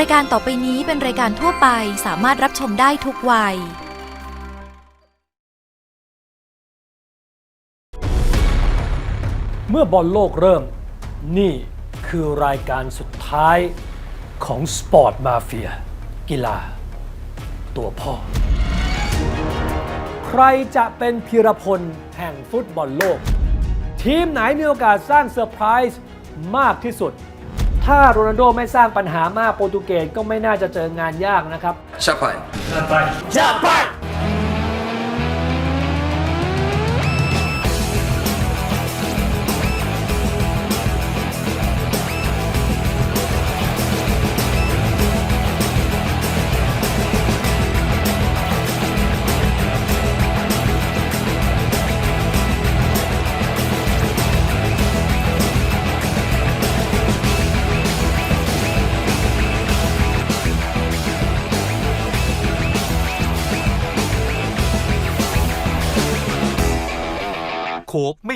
รายการต่อไปนี้เป็นรายการทั่วไปสามารถรับชมได้ทุกวัย เมื่อบอลโลกเริ่ม นี่คือรายการสุดท้ายของสปอร์ตมาเฟียกีฬา ตัวพ่อ ใครจะเป็นพีรพลแห่งฟุตบอลโลก ทีมไหนมีโอกาสสร้างเซอร์ไพรส์มากที่สุด ถ้าโรนัลโดไม่สร้างปัญหามากโปรตุเกสก็ไม่น่าจะเจองานยากนะครับ Chapai. โค้กไม่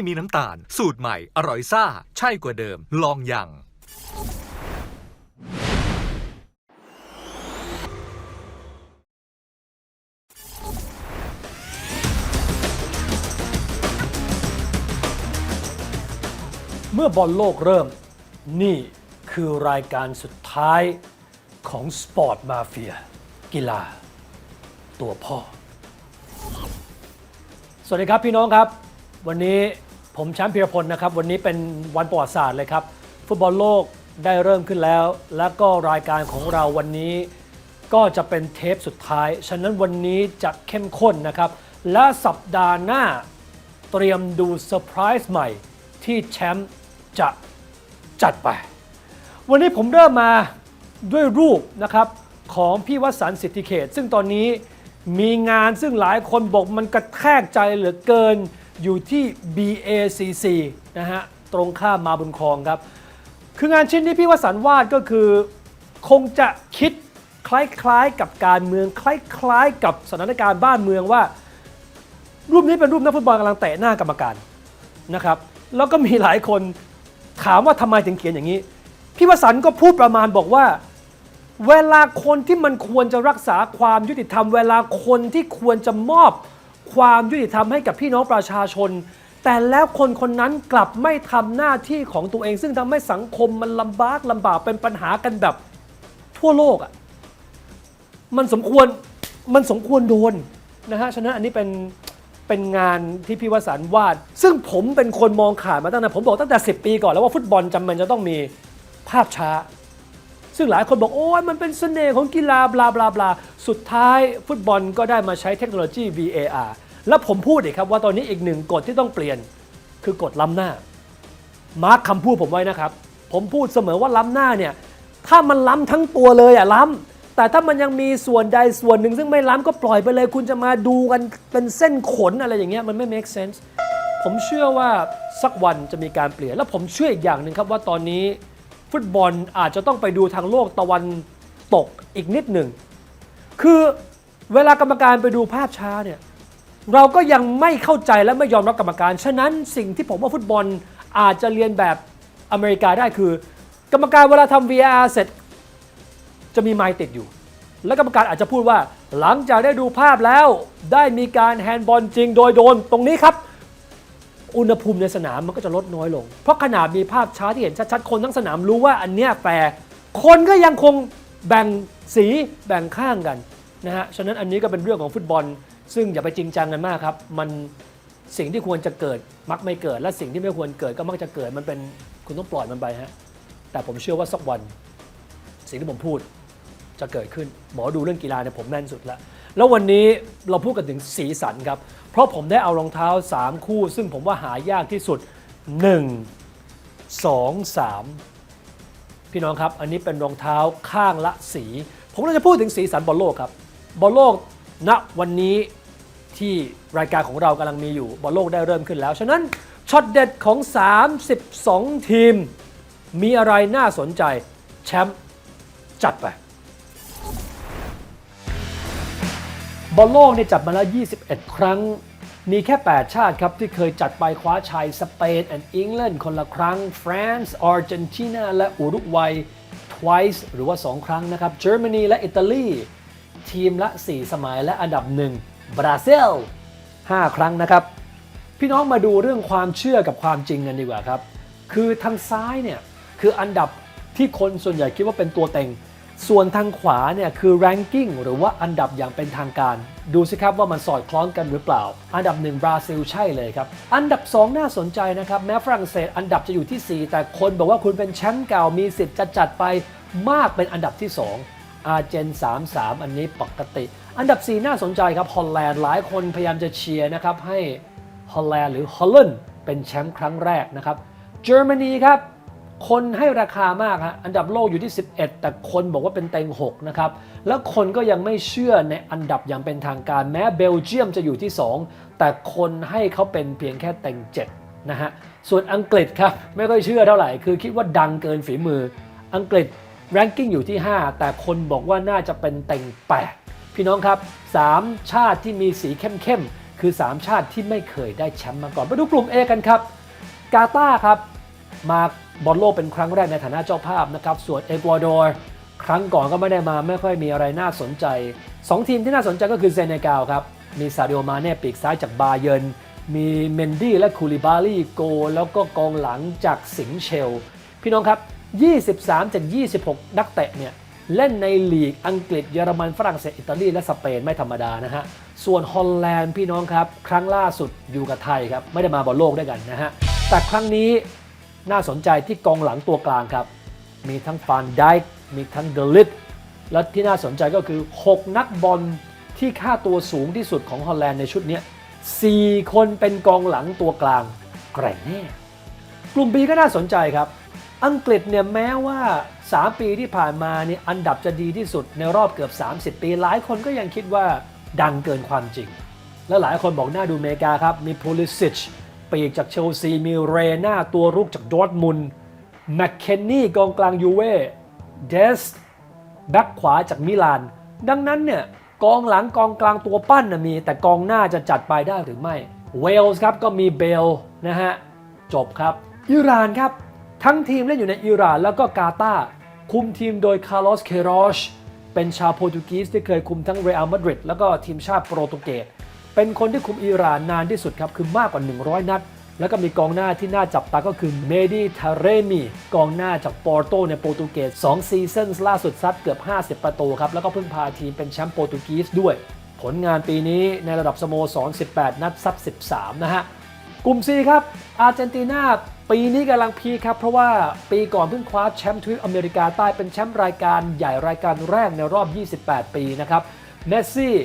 มีน้ำตาล สูตรใหม่ อร่อยซ่า ใช่กว่าเดิม ลองยังเมื่อบอลโลกเริ่ม นี่คือรายการสุดท้ายของสปอร์ตมาเฟียกีฬา ตัวพ่อ สวัสดีครับพี่น้องครับ วันนี้ ผมแชมป์พีรพลนะครับ วันนี้เป็นวันประวัติศาสตร์เลยครับ ฟุตบอลโลกได้เริ่มขึ้นแล้ว แล้วก็รายการของเราวันนี้ ก็จะเป็นเทปสุดท้าย ฉะนั้นวันนี้จะเข้มข้นนะครับ และสัปดาห์หน้าเตรียมดูเซอร์ไพรส์ใหม่ ที่แชมป์จะจัดไป วันนี้ผมเริ่มมาด้วยรูปนะครับของพี่วสันสิทธิเขต ซึ่งตอนนี้มีงานซึ่งหลายคนบอกมันกระแทกใจเหลือเกิน อยู่ที่ BACC นะฮะ ตรงข้ามมาบุญครองครับ คืองานชิ้นที่พี่วสันวาดก็คือ คงจะคิดคล้ายๆกับการเมือง คล้ายๆ กับสถานการณ์บ้านเมืองว่า รูปนี้เป็นรูปนักฟุตบอลกำลังเตะหน้ากรรมการนะครับ แล้วก็มีหลายคนถามว่าทำไมถึงเขียนอย่างนี้ พี่วสันก็พูดประมาณบอกว่า เวลาคนที่มันควรจะรักษาความยุติธรรม เวลาคนที่ควรจะมอบ ความยุติธรรมให้กับพี่น้องประชาชน แต่แล้วคนคนนั้นกลับไม่ทำหน้าที่ของตัวเอง ซึ่งทำให้สังคมมันลำบากลำบากเป็นปัญหากันแบบทั่วโลกอะมันสมควรมันสมควรโดนนะฮะฉะนั้นอันนี้เป็นเป็นงานที่พี่วสันวาด ซึ่งผมเป็นคนมองขาดมาตั้งแต่ผมบอกตั้งแต่ 10 ปีก่อนแล้วว่าฟุตบอลจำเป็นจะต้องมีภาพช้า ซึ่งหลายคนบอกโอ้ยมันเป็นเสน่ห์ของกีฬาบลาบลาบลาสุดท้ายฟุตบอลก็ได้มาใช้เทคโนโลยี VAR แล้วผมพูดอีกครับว่าตอนนี้อีกหนึ่งกฎที่ต้องเปลี่ยน คือกฎล้ำหน้า มาร์คคำพูดผมไว้นะครับ ผมพูดเสมอว่าล้ำหน้าเนี่ยถ้ามันล้ำทั้งตัวเลยอะล้ำแต่ถ้ามันยังมีส่วนใดส่วนหนึ่ง ซึ่งไม่ล้ำก็ปล่อยไปเลย คุณจะมาดูกันเป็นเส้นขนอะไรอย่างเงี้ยมันไม่ make sense ผมเชื่อว่าสักวันจะมีการเปลี่ยน และผมเชื่ออีกอย่างหนึ่งครับว่าตอนนี้ ฟุตบอลอาจจะต้องไปดูทางโลกตะวันตกอีกนิดหนึ่ง คือเวลากรรมการไปดูภาพช้าเนี่ยเราก็ยังไม่เข้าใจและไม่ยอมรับกรรมการ ฉะนั้นสิ่งที่ผมว่าฟุตบอลอาจจะเรียนแบบอเมริกาได้คือ กรรมการเวลาทำ VR เสร็จ จะมีไมค์ติดอยู่ และกรรมการอาจจะพูดว่า หลังจากได้ดูภาพแล้ว ได้มีการแฮนด์บอลจริงโดยโดนตรงนี้ครับ อุณหภูมิในสนามมันก็จะลดน้อยลง เพราะขนาดมีภาพช้าที่เห็นชัดๆ คนทั้งสนามรู้ว่าอันเนี้ยแฟร์คนก็ยังคงแบ่งสีแบ่งข้างกันนะฮะ ฉะนั้นอันนี้ก็เป็นเรื่องของฟุตบอล ซึ่งอย่าไปจริงจังกันมากครับ มันสิ่งที่ควรจะเกิดมักไม่เกิด และสิ่งที่ไม่ควรเกิดก็มักจะเกิด มันเป็นคุณต้องปล่อยมันไปฮะ แต่ผมเชื่อว่าสักวัน สิ่งที่ผมพูดจะเกิดขึ้น หมอดูเรื่องกีฬาเนี่ยผมแม่นสุดล้ว แล้ววันนี้เราพูดกันถึงสีสันครับ เพราะผมได้เอารองเท้า 3 คู่ ซึ่งผมว่าหายากที่สุด 1 2 3 พี่น้องครับ อันนี้เป็นรองเท้าข้างละสี ผมเราจะพูดถึงสีสันบอลโลกครับบอลโลกณวันนี้ที่รายการของเรากำลังมีอยู่บอลโลกได้เริ่มขึ้นแล้ว ฉะนั้นช็อตเด็ดของ 32 ทีม มีอะไรน่าสนใจแชมป์จัดไป บอลโลกเนี่ยจัดมาแล้ว 21 ครั้ง มีแค่ 8 ชาติครับ ที่เคยจัดไปคว้าชัยสเปนและอังกฤษคนละครั้ง France อาร์เจนตินาและอุรุกวัย twice หรือว่า 2 ครั้งนะครับ Germany และอิตาลีทีมละ 4 สมัยและอันดับ1บราซิล 5 ครั้งนะครับ พี่น้องมาดูเรื่องความเชื่อกับความจริงกันดีกว่าครับ คือทางซ้ายเนี่ย คืออันดับที่คนส่วนใหญ่คิดว่าเป็นตัวเต็ง ส่วนทางขวาเนี่ยคือ ranking หรือว่าอันดับอย่างเป็นทางการ ดูสิครับว่ามันสอดคล้องกันหรือเปล่า อันดับหนึ่งบราซิลใช่เลยครับ อันดับ 2 น่าสนใจนะครับ แม้ฝรั่งเศสอันดับจะอยู่ที่ 4 แต่คนบอกว่าคุณเป็นแชมป์เก่ามีสิทธิ์จะจัดไปมากเป็นอันดับที่ 2 อาร์เจน 3-3 อันนี้ปกติ อันดับ 4 น่าสนใจครับฮอลแลนด์หลายคนพยายามจะเชียร์นะครับให้ฮอลแลนด์หรือฮอลแลนด์เป็นแชมป์ครั้งแรกนะครับเยอรมนีครับ คนให้ราคามากฮะอันดับโลกอยู่ที่ 11 แต่คนบอกว่าเป็นเต็ง 6 นะครับ แล้วคนก็ยังไม่เชื่อในอันดับอย่างเป็นทางการแม้เบลเยียมจะอยู่ที่ 2 แต่คนให้เขาเป็นเพียงแค่เต็ง 7 นะฮะ ส่วนอังกฤษครับ ไม่ค่อยเชื่อเท่าไหร่ คือคิดว่าดังเกินฝีมือ อังกฤษ ranking อยู่ที่ 5 แต่คนบอกว่าน่าจะเป็นเต็ง 8 พี่น้องครับ 3 ชาติที่มีสีเข้มๆคือ 3 ชาติที่ไม่เคยได้แชมป์มาก่อนไปดูกลุ่ม A กันครับกาตาร์ครับมา บอลโลกเป็นครั้งแรกในฐานะเจ้าภาพนะครับ ส่วนเอกวาดอร์ครั้งก่อนก็ไม่ได้มาไม่ค่อยมีอะไรน่าสนใจ 2 ทีมที่น่าสนใจก็คือเซเนกัลครับ มีซาดิโอมาเน่ปีกซ้ายจากบาเยิร์นมีเมนดี้และคูลิบาลีโก แล้วก็กองหลังจากสิงเชล พี่น้องครับ 23จาก26 นักเตะเนี่ยเล่นในลีกอังกฤษเยอรมันฝรั่งเศสอิตาลีและสเปนไม่ธรรมดานะฮะ ส่วนฮอลแลนด์พี่น้องครับ ครั้งล่าสุดอยู่กับไทยครับ ไม่ได้มาบอลโลกด้วยกันนะฮะ แต่ครั้งนี้ น่าสนใจที่กองหลังตัวกลางครับ มีทั้งฟานไดค์มีทั้งเดลิทและที่น่าสนใจก็คือ 6 นักบอลที่ค่าตัวสูงที่สุดของฮอลแลนด์ในชุดนี้4คนเป็นกองหลังตัวกลางแกร่งแน่กลุ่ม B ก็น่าสนใจครับ อังกฤษเนี่ยแม้ว่า 3 ปีที่ผ่านมาเนี่ยอันดับจะดีที่สุดในรอบเกือบ 30 ปี หลายคนก็ยังคิดว่าดังเกินความจริง และหลายคนบอกหน้าดูเมกาครับ มี Pulisic ปีกจากเชลซีมีเรน่าตัวรุกจากดอร์ทมุนแมคเคนนี่กองกลางยูเว่เดสแบ็คขวาจากมิลาน ดังนั้นเนี่ยกองหลังกองกลางตัวปั้นนะมี แต่กองหน้าจะจัดไปได้หรือไม่ เวลส์ครับก็มีเบลนะฮะ จบครับ อิหร่านครับ ทั้งทีมเล่นอยู่ในอิหร่านแล้วก็กาตาคุมทีมโดยคาร์ลอสเคโรชเป็นชาวโปรตุเกสที่เคยคุมทั้งเรอัลมาดริดแล้วก็ทีมชาติโปรตุเกส เป็นคนที่คุมอิหร่านนานที่สุดครับคือมากกว่า 100 นัด แล้วก็มีกองหน้าที่น่าจับตาก็คือเมดิทาเรมีกองหน้าจากปอร์โตในโปรตุเกส2ซีซั่นล่าสุดซัดเกือบ 50 ประตูครับแล้วก็เพิ่งพาทีมเป็นแชมป์โปรตุเกสด้วย ผลงานปีนี้ในระดับสโมสร 18 นัดซัด 13 นะฮะกลุ่ม C ครับ อาร์เจนตินาปีนี้กำลังพีคครับ เพราะว่าปีก่อนเพิ่งคว้าแชมป์ทวีปอเมริกาใต้เป็นแชมป์รายการใหญ่รายการแรกในรอบ 28 ปีนะครับ เมสซี่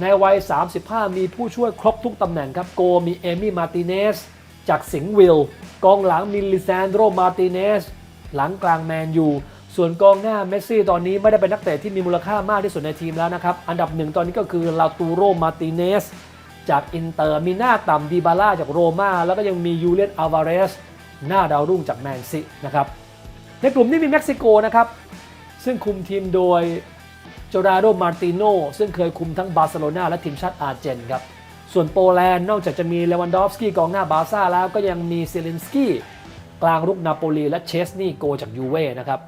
ในวัย 35 มีผู้ช่วยครบทุกตำแหน่งครับ โกมีเอมี่มาติเนสจากสิงห์วิล กองหลังมีลิซานโดมาติเนสหลังกลางแมนยูส่วนกองหน้าเมสซี่ตอนนี้ไม่ได้เป็นนักเตะที่มีมูลค่ามากที่สุดในทีมแล้วนะครับ อันดับหนึ่งตอนนี้ก็คือลาตูโรมาติเนสจากอินเตอร์มีหน้าต่ำดีบาร่าจากโรม่าแล้วก็ยังมียูเลียนอัลวาเรสหน้าดาวรุ่งจากแมนซีนะครับในกลุ่มนี้มีเม็กซิโกนะครับซึ่งคุมทีมโดย โจราโดมาร์ติโนซึ่งเคยคุมทั้งบาร์เซโลนาและทีมชาติอาร์เจนครับ ส่วนโปแลนด์นอกจากจะมีเลวันดอฟสกี้กองหน้าบาร์ซ่าแล้วก็ยังมีเซเลนสกี้กลางรุกนาโปลีและเชสนี่โกจากยูเว่นะครับ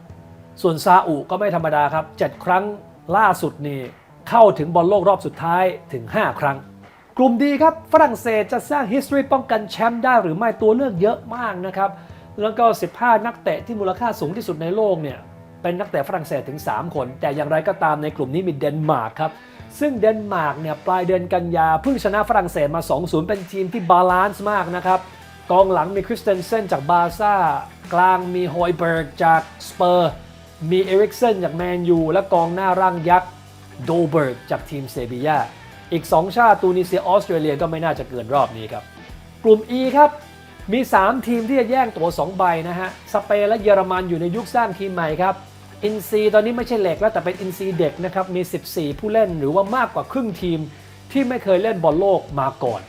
ส่วนซาอุก็ไม่ธรรมดาครับ 7 ครั้งล่าสุดนี่เข้าถึงบอลโลกรอบสุดท้ายถึง 5 ครั้ง กลุ่มดีครับฝรั่งเศสจะสร้าง history ป้องกันแชมป์ได้หรือไม่ตัวเลือกเยอะมากนะครับ แล้วก็ 15 นักเตะที่มูลค่าสูงที่สุดในโลกเนี่ย เป็นนักเตะฝรั่งเศสถึง 3 คน แต่อย่างไรก็ตามในกลุ่มนี้มีเดนมาร์กครับ ซึ่งเดนมาร์กเนี่ยปลายเดือนกันยาเพิ่งชนะฝรั่งเศสมา 2-0 เป็นทีมที่บาลานซ์มากนะครับ กองหลังมีคริสเตนเซนจากบาซ่ากลางมีฮอยเบิร์กจากสเปอร์ มีเอริกเซนจากแมนยูและกองหน้าร่างยักษ์โดเบิร์กจากทีมเซบียาอีก 2 ชาติตูนิเซียออสเตรเลียก็ไม่น่าจะเกินรอบนี้ครับ กลุ่ม E ครับ มี 3 ทีมที่จะแย่งตัว2ใบนะฮะ สเปนและเยอรมันอยู่ในยุคสร้างทีมใหม่ครับ อินซีตอนนี้ไม่ใช่เหล็กแล้วแต่เป็นอินซีเด็กนะครับ มี 14 ผู้เล่นหรือว่ามากกว่าครึ่งทีมที่ไม่เคยเล่นบอลโลกมาก่อน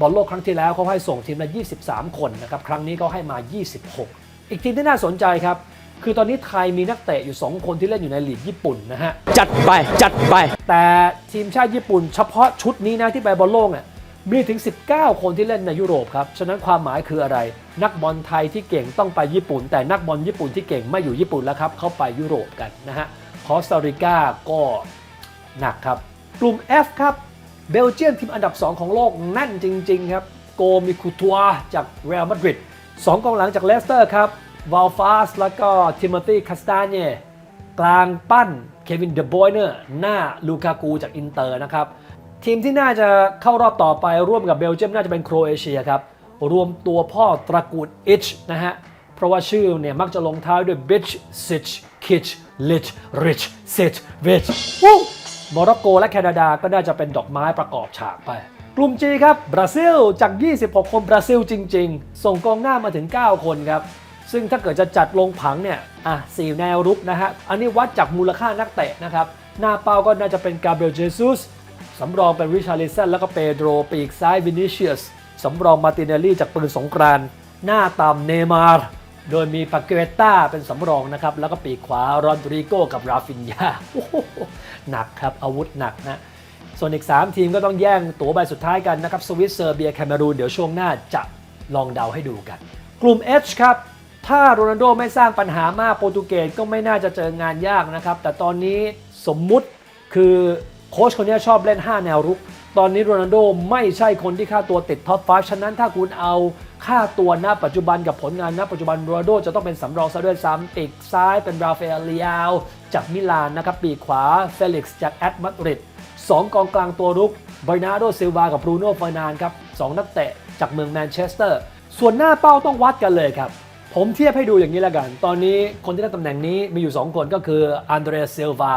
บอลโลกครั้งที่แล้วเขาให้ส่งทีมละ23 คนนะครับ ครั้งนี้เขาให้มา 26 อีกทีมที่น่าสนใจครับคือตอนนี้ไทยมีนักเตะอยู่ 2 คนที่เล่นอยู่ในลีกญี่ปุ่นนะฮะ จัดไปจัดไป แต่ทีมชาติญี่ปุ่น เฉพาะชุดนี้นะที่ไปบอลโลกเนี่ย มีถึง 19 คนที่เล่นในยุโรปครับ ฉะนั้นความหมายคืออะไร นักบอลไทยที่เก่งต้องไปญี่ปุ่น แต่นักบอลญี่ปุ่นที่เก่งไม่อยู่ญี่ปุ่นแล้วครับ เขาไปยุโรปกันนะฮะ คอสตาริกาก็หนักครับ กลุ่ม F ครับ เบลเยียมทีมอันดับ 2 ของโลกแน่นจริง ๆ ครับ โกมิคูทัวจากเรอัลมาดริดสองกองหลังจากเลสเตอร์ครับ วาลฟาส แล้วก็ทิโมธีคาสตาเน่กลางปั้น เควินเดบอยเนอร์ หน้าลูกากูจากอินเตอร์นะครับ ทีมที่น่าจะเข้ารอบต่อไปร่วมกับเบลเยียมน่าจะเป็นโครเอเชียครับ รวมตัวพ่อตระกูลอิชนะฮะ เพราะว่าชื่อเนี่ย มักจะลงท้ายด้วย bitch sich kitch lich rich sit rich วู้โมร็อกโกและแคนาดาก็น่าจะเป็นดอกไม้ประกอบฉากไป กลุ่ม G ครับ บราซิล จาก 26 คนบราซิลจริง ๆ ส่งกองหน้ามาถึง 9 คนครับ ซึ่งถ้าเกิดจะจัดลงผังเนี่ย อะสี่แนวรุกนะฮะ อันนี้วัดจากมูลค่านักเตะนะครับ หน้าเป้าก็น่าจะเป็นกาเบรียลเจซุส สำรองเป็นริชาริสันแล้วก็เปโดรปีกซ้ายวินิเชียสสำรองมาติเนลลี่จากปืนสงกรานหน้าต่ำเนมาร์โดยมีปาเกเวต้าเป็นสำรองนะครับ แล้วก็ปีกขวารอนดริโกกับราฟินยาหหนักครับ อาวุธหนักนะส่วนอีก 3 ทีมก็ต้องแย่งตั๋วใบสุดท้ายกันนะครับ สวิตเซอร์เบียแคนารูนเดี๋ยวช่วงหน้าจะลองเดาให้ดูกัน กลุ่ม H ครับ ถ้าโรนัลโดไม่สร้างปัญหามากโปรตุเกสก็ไม่น่าจะเจองานยากนะครับ แต่ตอนนี้สมมุติคือ โค้ชคนนี้ชอบเล่น 5 แนวรุก ตอนนี้โรนัลโดไม่ใช่คนที่ค่าตัวติดท็อป5ฉะนั้นถ้าคุณเอาค่าตัวณปัจจุบันกับผลงานณปัจจุบันโรนัลโดจะต้องเป็นสำรองซะด้วยซ้ำปีกซ้ายเป็นราฟาเอลเลียลจากมิลานนะครับปีกขวาเฟลิกซ์จากแอตมาดริดสองกองกลางตัวรุกบรนาโดซิลวากับบรูโน่ฟอร์นานครับสองนักเตะจากเมืองแมนเชสเตอร์ ส่วนหน้าเป้าต้องวัดกันเลยครับ ผมเทียบให้ดูอย่างนี้ละกัน ตอนนี้คนที่ได้ตำแหน่งนี้มีอยู่ 2 คนก็คืออันเดรซิลวา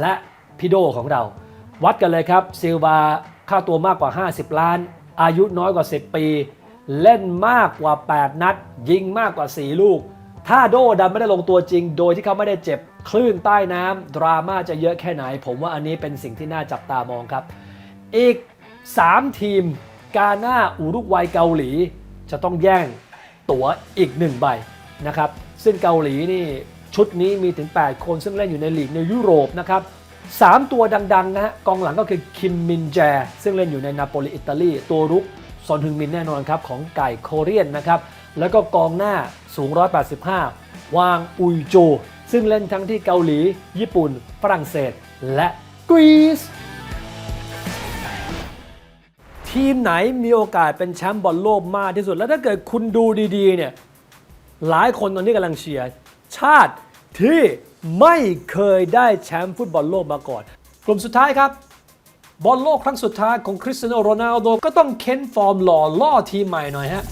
และพิโดของเรา วัดกันเลยครับซิลวาค่าตัวมากกว่า 50 ล้าน อายุน้อยกว่า 10 ปี เล่นมากกว่า 8 นัด ยิงมากกว่า 4 ลูก ถ้าโดดันไม่ได้ลงตัวจริง โดยที่เขาไม่ได้เจ็บ คลื่นใต้น้ำดราม่าจะเยอะแค่ไหน ผมว่าอันนี้เป็นสิ่งที่น่าจับตามองครับ อีก 3 ทีม กาหน้าอุรุกวัยเกาหลี จะต้องแย่งตั๋วอีก 1 ใบนะครับซึ่งเกาหลีนี่ชุดนี้มีถึง 8 คนซึ่งเล่นอยู่ในลีกในยุโรปนะครับ 3 ตัวดังๆนะฮะกองหลังก็คือคิมมินแจ ซึ่งเล่นอยู่ในนาโปลีอิตาลีตัวรุกซอนฮึงมินแน่นอนครับ ของไก่โคเรียนนะครับ แล้วก็กองหน้าสูง 185 วางอุยโจ ซึ่งเล่นทั้งที่เกาหลี ญี่ปุ่น ฝรั่งเศส และกรีซทีมไหนมีโอกาสเป็นแชมป์บอลโลกมากที่สุด แล้วถ้าเกิดคุณดูดีๆเนี่ยหลายคนตอนนี้กำลังเชียร์ชาติที่ ไม่เคยได้แชมป์ฟุตบอลโลกมาก่อน กลุ่มสุดท้ายครับ บอลโลกครั้งสุดท้ายของคริสเตียโนโรนัลโดก็ต้องเค้นฟอร์มหล่อล่อทีมใหม่หน่อยฮะ